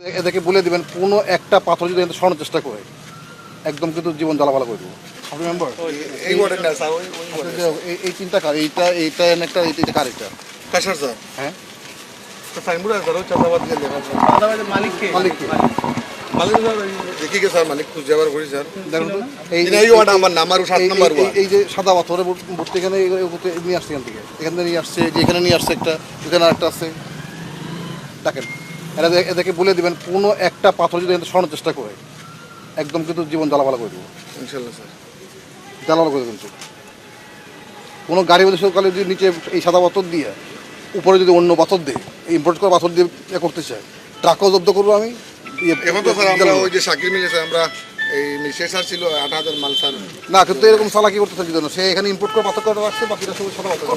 এদেরকে বলে দিবেন কোনো একটা পাথর যদি সরানোর চেষ্টা করে একদম কিন্তু জীবন জ্বালাপালা করে দেবো। এই ওয়ার্ডের না স্যার ওই ওই ওয়ার্ডের এই তিনটা কার? এইটা এইটা একটা এইটা কার এটা? কাশার স্যার। হ্যাঁ? সাইনবোর্ড আছে স্যার ওই চাঁদাবাদ দিয়ে লেখা মালিক কি? মালিক স্যার দেখি স্যার মালিক খুঁজে আবার করি স্যার। দেখুন এই এই এই ওয়ার্ড আমার নাম আর সাত নাম্বার এই- ওয়ার্ড। এই যে সাদা পাথরে ভর্তি এখানে নিয়ে আসছে এখান থেকে। এখান থেকে নিয়ে আসছে যে এখানে নিয়ে আসছে একটা এখানে আরেকটা আছে। দেখেন। এরা এদেরকে বলে দিবেন কোনো একটা পাথর যদি সরানোর চেষ্টা করে একদম কিন্তু জীবন জ্বালাপালা করে দেবো। ইনশাল্লাহ স্যার। জ্বালাপালা করে কিন্তু। কোনো গাড়ি বলে সকালে যদি নিচে এই সাদা পাথর দিয়ে উপরে যদি অন্য পাথর দেয় ইম্পোর্ট করে পাথর দিয়ে ইয়ে করতে চায় ট্রাকও জব্দ করব আমি। ইয়ে- এখন তো স্যার আমরা ওই যে মিলে আমরা এই ছিল আট হাজার মাল স্যার। না কিন্তু এরকম চালাকি করতে থাকি জন্য। সে এখানে ইম্পোর্ট করে পাথর করে রাখছে বাকিটা সব সাদা পাথর।